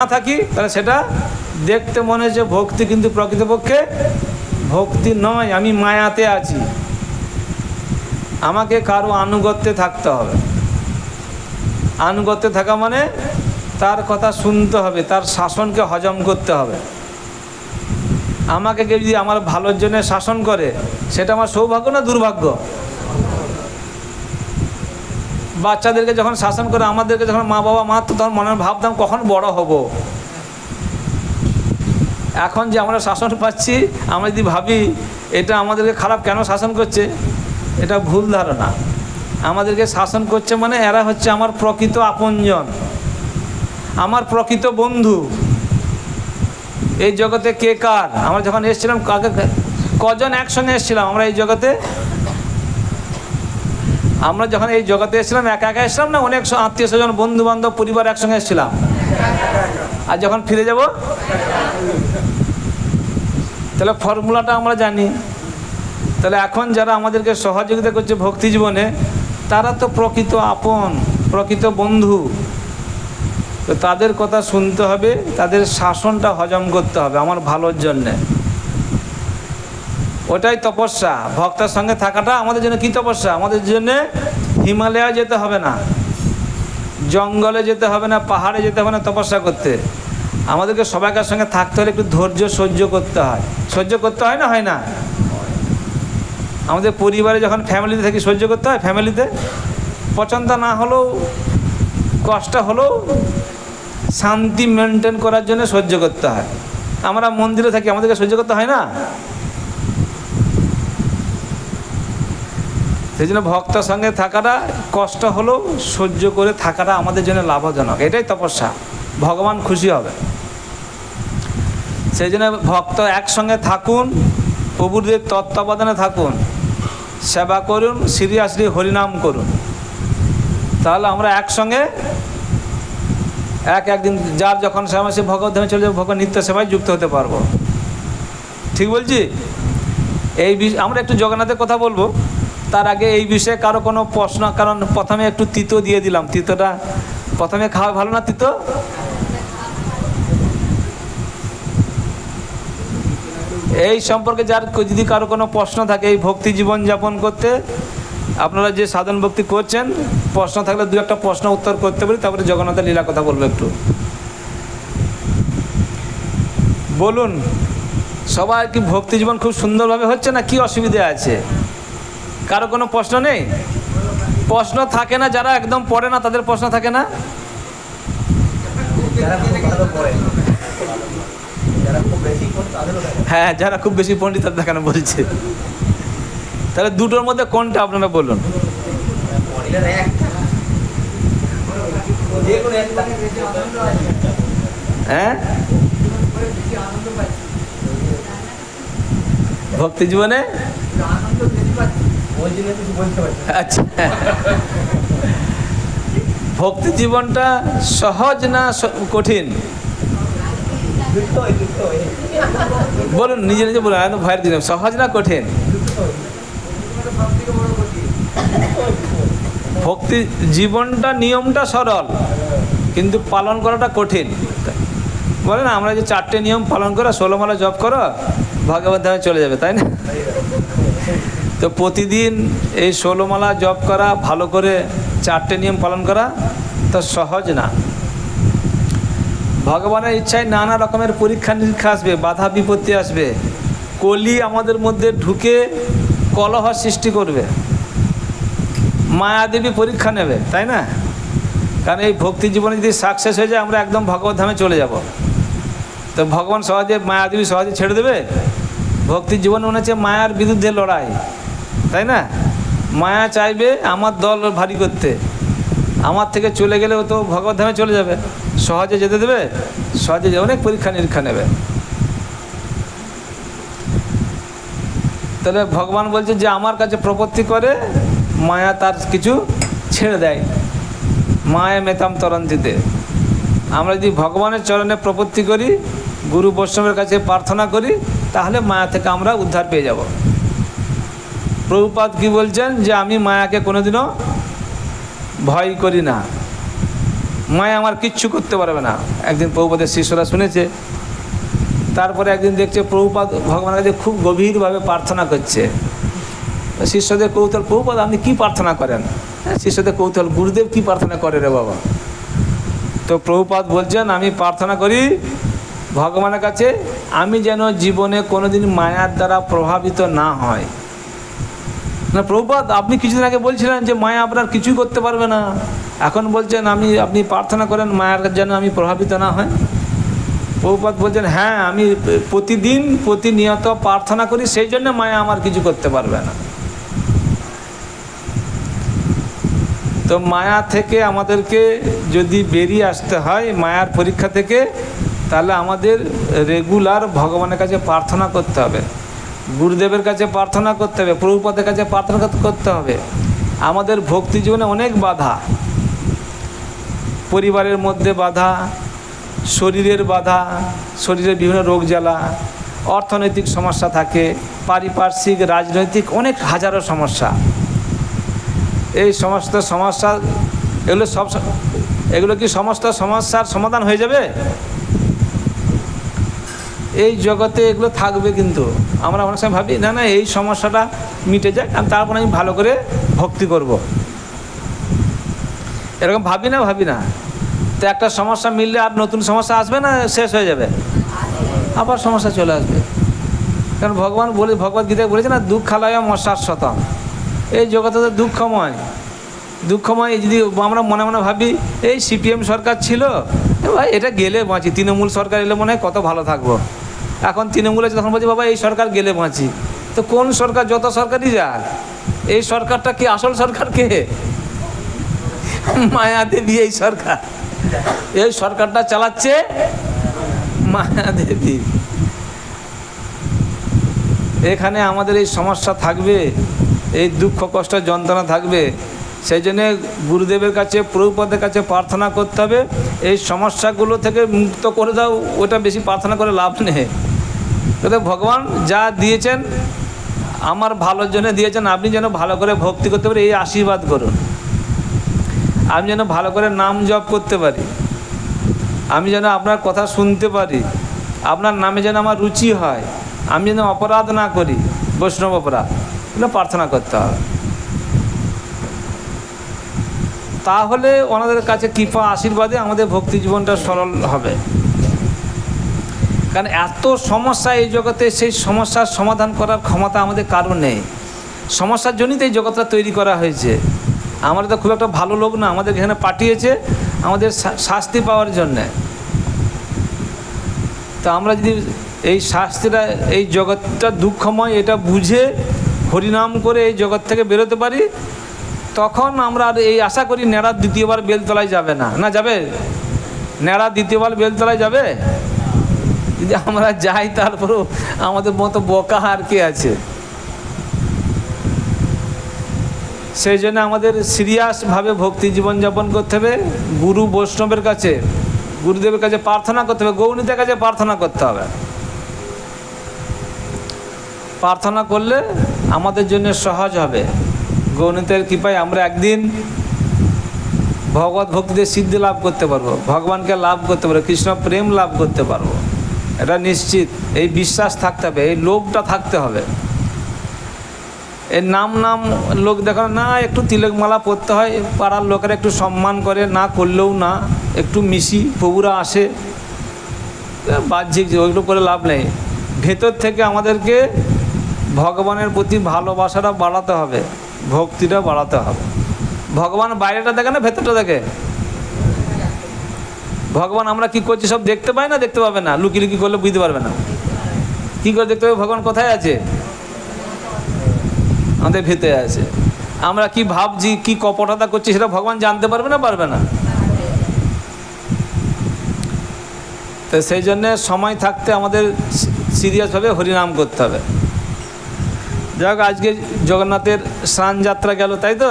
না থাকি, তাহলে সেটা দেখতে মনে হচ্ছে ভক্তি কিন্তু প্রকৃতপক্ষে ভক্তি নয়, আমি মায়াতে আছি। আমাকে কারও আনুগত্যে থাকতে হবে। আনুগত্যে থাকা মানে তার কথা শুনতে হবে, তার শাসনকে হজম করতে হবে। আমাকে কেউ যদি আমার ভালোর জন্য শাসন করে, সেটা আমার সৌভাগ্য না দুর্ভাগ্য? বাচ্চাদেরকে যখন শাসন করে, আমাদেরকে যখন মা বাবা মারতো তখন মনে ভাবতাম কখন বড় হব? এখন যে আমরা শাসন পাচ্ছি, আমরা যদি ভাবি এটা আমাদেরকে খারাপ কেন শাসন করছে, এটা ভুল ধারণা। আমাদেরকে শাসন করছে মানে এরা হচ্ছে আমার প্রকৃত আপনজন, আমার প্রকৃত বন্ধু। এই জগতে কে কার? আমরা যখন এসেছিলাম, কাকে কজন একসঙ্গে এসেছিলাম আমরা এই জগতে? আমরা যখন এই জগতে এসেছিলাম, একা একা এসেছিলাম না, অনেক আত্মীয় স্বজন বন্ধু বান্ধব পরিবার একসঙ্গে এসেছিলাম। আর যখন ফিরে যাব, তাহলে ফর্মুলাটা আমরা জানি। তাহলে এখন যারা আমাদেরকে সহযোগিতা করছে ভক্তি জীবনে, তারা তো প্রকৃত আপন, প্রকৃত বন্ধু। তো তাদের কথা শুনতে হবে, তাদের শাসনটা হজম করতে হবে, আমার ভালোর জন্যে। ওটাই তপস্যা। ভক্তের সঙ্গে থাকাটা আমাদের জন্য কী তপস্যা? আমাদের জন্যে হিমালয়ে যেতে হবে না। জঙ্গলে যেতে হবে না, পাহাড়ে যেতে হবে না তপস্যা করতে। আমাদেরকে সবাইকার সঙ্গে থাকতে হলে একটু ধৈর্য, সহ্য করতে হয়। সহ্য করতে হয় না হয় না? আমাদের পরিবারে যখন ফ্যামিলিতে থাকি, সহ্য করতে হয় ফ্যামিলিতে পছন্দ না হলেও, কষ্ট হলেও শান্তি মেনটেন করার জন্য সহ্য করতে হয়। আমরা মন্দিরে থাকি, আমাদেরকে সহ্য করতে হয় না? সেই জন্য ভক্তের সঙ্গে থাকাটা কষ্ট হলেও সহ্য করে থাকাটা আমাদের জন্য লাভজনক। এটাই তপস্যা। ভগবান খুশি হবে। সেই জন্য ভক্ত একসঙ্গে থাকুন, প্রভুদের তত্ত্বাবধানে থাকুন, সেবা করুন সিরিয়াসলি হরিনাম করুন। তাহলে আমরা একসঙ্গে এক একদিন যার যখন সময় সে ভগবত ধামে চলে যাবে, ভগবান নিত্য সেবায় যুক্ত হতে পারব। ঠিক বলছি? এই আমরা একটু জগন্নাথের কথা বলব। তার আগে এই বিষয়ে কারও কোনো প্রশ্ন, কারণ প্রথমে একটু তিতো দিয়ে দিলাম। তিতোটা প্রথমে খাওয়া ভালো না তিতো? এই সম্পর্কে যার যদি কারও কোনো প্রশ্ন থাকে, এই ভক্তি জীবন যাপন করতে, আপনারা যে সাধন ভক্তি করছেন, প্রশ্ন থাকলে দু একটা প্রশ্ন উত্তর করতে পারি, তারপরে জগন্নাথের লীলা কথা বলব একটু। বলুন, সবার কি ভক্তি জীবন খুব সুন্দরভাবে হচ্ছে না কি অসুবিধা আছে? কারও কোনো প্রশ্ন নেই? প্রশ্ন থাকে না যারা একদম পড়ে না তাদের প্রশ্ন থাকে না? দেখে হ্যাঁ যারা খুব বেশি পণ্ডিত তাদের দেখানো বলছে। তাহলে দুটোর মধ্যে কোনটা আপনারা বলুন? হ্যাঁ? ভক্তি জীবনে? আচ্ছা। ভক্তি জীবনটা সহজ না কঠিন? বলুন নিজে নিজে বলুন একদম ভয়ের দিন সহজ না কঠিন? ভক্তি জীবনটা নিয়মটা সরল কিন্তু পালন করাটা কঠিন। বলে না আমরা যে চারটে নিয়ম পালন করো ষোলো মালা জপ করো ভগবত ধামে চলে যাবে তাই না? তো প্রতিদিন এই ষোলোমালা জপ করা, ভালো করে চারটে নিয়ম পালন করা তো সহজ না। ভগবানের ইচ্ছায় নানা রকমের পরীক্ষা নিরীক্ষা আসবে, বাধা বিপত্তি আসবে। কলি আমাদের মধ্যে ঢুকে কলহ সৃষ্টি করবে। মায়াদেবী পরীক্ষা নেবে, তাই না? কারণ এই ভক্তি জীবনে যদি সাকসেস হয়ে যায়, আমরা একদম ভগবত ধামে চলে যাব। তো ভগবান সহজে, মায়াদেবী সহজে ছেড়ে দেবে? ভক্তি জীবন মনে হচ্ছে মায়ার বিরুদ্ধে লড়াই। তাই না? মায়া চাইবে আমার দল ভারী করতে। আমার থেকে চলে গেলে ও তো ভগবত ধামে চলে যাবে। সহজে যেতে দেবে, সহজে অনেক পরীক্ষা নিরীক্ষা নেবে। তাহলে ভগবান বলছে যে, আমার কাছে প্রপত্তি করে, মায়া তার কিছু ছেড়ে দেয়। মায়া মেতাম তরন্তিতে। আমরা যদি ভগবানের চরণে প্রপত্তি করি, গুরু বৈষ্ণবের কাছে প্রার্থনা করি, তাহলে মায়া থেকে আমরা উদ্ধার পেয়ে যাব। প্রভুপাদ কি বলছেন? যে আমি মায়াকে কোনোদিনও ভয় করি না। মায়া আমার কিচ্ছু করতে পারবে না। একদিন প্রভুপাদের শিষ্যরা শুনেছে। তারপরে একদিন দেখছে প্রভুপাদ ভগবানের কাছে খুব গভীরভাবে প্রার্থনা করছে। শিষ্যদের কৌতল প্রভুপাদ আপনি কী প্রার্থনা করেন? হ্যাঁ, শিষ্যদের কৌতল গুরুদেব কী প্রার্থনা করে রে বাবা? তো প্রভুপাদ বলছেন আমি প্রার্থনা করি ভগবানের কাছে আমি যেন জীবনে কোনোদিন মায়ার দ্বারা প্রভাবিত না হয়। না, প্রভুপাদ, আপনি কিছুদিন আগে বলছিলেন যে মায়া আপনার কিছুই করতে পারবে না। এখন বলছেন আমি আপনি প্রার্থনা করেন মায়ার যেন আমি প্রভাবিত না হয়। প্রভুপাদ বলছেন হ্যাঁ আমি প্রতিদিন প্রতিনিয়ত প্রার্থনা করি, সেই জন্য মায়া আমার কিছু করতে পারবে না। তো মায়া থেকে আমাদেরকে যদি বেরিয়ে আসতে হয়, মায়ার পরীক্ষা থেকে, তাহলে আমাদের রেগুলার ভগবানের কাছে প্রার্থনা করতে হবে। গুরুদেবের কাছে প্রার্থনা করতে হবে, প্রভুপদের কাছে প্রার্থনা করতে হবে। আমাদের ভক্তি জীবনে অনেক বাধা। পরিবারের মধ্যে বাধা, শরীরের বাধা, শরীরের বিভিন্ন রোগ জ্বালা, অর্থনৈতিক সমস্যা থাকে, পারিপার্শ্বিক, রাজনৈতিক অনেক হাজারো সমস্যা। এই সমস্ত সমস্যা, এগুলো সব এগুলো কি সমস্ত সমস্যার সমাধান হয়ে যাবে? এই জগতে এগুলো থাকবে কিন্তু। আমরা অনেক সময় ভাবি, না না, এই সমস্যাটা মিটে যাক আর তারপর আমি ভালো করে ভক্তি করব। এরকম ভাবি না ভাবি না। তো একটা সমস্যা মিললে আর নতুন সমস্যা আসবে না, শেষ হয়ে যাবে? আবার সমস্যা চলে আসবে। কারণ ভগবান বলে ভগবদ গীতায় বলেছে না দুঃখালয় মশার শতম এই জগতে তো দুঃখময়। দুঃখময় যদি আমরা মনে মনে ভাবি, এই সিপিএম সরকার ছিল ভাই এটা গেলে বাঁচি। তৃণমূল সরকার এলে মনে হয় কত ভালো থাকব। এখন তৃণমূলে তখন বলছি, বাবা, এই সরকার গেলে বাঁচি। তো কোন সরকার, যত সরকারই যাক, এই সরকারটা কি আসল সরকার কে? মায়া দেবী এই সরকার। এই সরকারটা চালাচ্ছে মায়া দেবী। এখানে আমাদের এই সমস্যা থাকবে, এই দুঃখ, কষ্ট, যন্ত্রণা থাকবে। সেই জন্যে গুরুদেবের কাছে, প্রভুপদের কাছে প্রার্থনা করতে হবে। এই সমস্যাগুলো থেকে মুক্ত করে দাও, ওটা বেশি প্রার্থনা করে লাভ নেই। ভগবান যা দিয়েছেন, আমার ভালোর জন্য দিয়েছেন, আপনি যেন ভালো করে ভক্তি করতে পারি এই আশীর্বাদ করুন। আমি যেন ভালো করে নাম জপ করতে পারি। আমি যেন আপনার কথা শুনতে পারি। আপনার নামে যেন আমার রুচি হয়। আমি যেন অপরাধ না করি, বৈষ্ণব অপরাধ। এগুলো প্রার্থনা করতে হবে। তাহলে ওনাদের কাছে কৃপা, আশীর্বাদে আমাদের ভক্তি জীবনটা সরল হবে। কারণ এত সমস্যা এই জগতে, সেই সমস্যার সমাধান করার ক্ষমতা আমাদের কারণ নেই। সমস্যার জন্যই এই জগৎটা তৈরি করা হয়েছে। আমরা তো খুব একটা ভালো লোক না, আমাদের এখানে পাঠিয়েছে আমাদের শাস্তি পাওয়ার জন্যে। তা আমরা যদি এই শাস্তিটা, এই জগৎটা দুঃখময়, এটা বুঝে হরিনাম করে এই জগৎ থেকে বেরোতে পারি, তখন আমরা আর এই আশা করি নেড়া দ্বিতীয়বার বেলতলায় যাবে না। না যাবে? নেড়া দ্বিতীয়বার বেলতলায় যাবে? যদি আমরা যাই, তারপরেও আমাদের মতো বোকা আর কে আছে? সেই জন্য আমাদের সিরিয়াসভাবে ভক্তি জীবনযাপন করতে হবে। গুরু বৈষ্ণবের কাছে, গুরুদেবের কাছে প্রার্থনা করতে হবে, গৌরীদের কাছে প্রার্থনা করতে হবে। প্রার্থনা করলে আমাদের জন্য সহজ হবে। গৌরীতের কৃপায় আমরা একদিন ভগবত ভক্তিতে সিদ্ধি লাভ করতে পারব, ভগবানকে লাভ করতে পারব, কৃষ্ণ প্রেম লাভ করতে পারব। এটা নিশ্চিত। এই বিশ্বাস থাকতে হবে, এই লোভটা থাকতে হবে। এই নাম নাম লোক দেখানো না, একটু তিলক মালা পরতে হয়, পাড়ার লোকেরা একটু সম্মান করে, না করলেও না, একটু মিশি প্রভুরা আসে, বাহ্যিক ওইগুলো করে লাভ নেই। ভেতর থেকে আমাদেরকে ভগবানের প্রতি ভালোবাসাটা বাড়াতে হবে, ভক্তিটা বাড়াতে হবে। ভগবান বাইরেটা দেখে না, ভেতরটা দেখে? ভগবান আমরা কি করছি সব দেখতে পাই না, দেখতে পাবে না। লুকি লুকি করলে বুঝতে পারবে না। কি করে দেখতে পাবে? ভগবান কোথায় আছে? আমাদের ভেতরে আছে। আমরা কি ভাবছি, কি কপটতা করছি সেটা ভগবান জানতে পারবে না পারবে না? তো সেই জন্যে সময় থাকতে আমাদের সিরিয়াসভাবে হরিনাম করতে হবে। যাই হোক, আজকে জগন্নাথের স্নান যাত্রা গেল, তাই তো?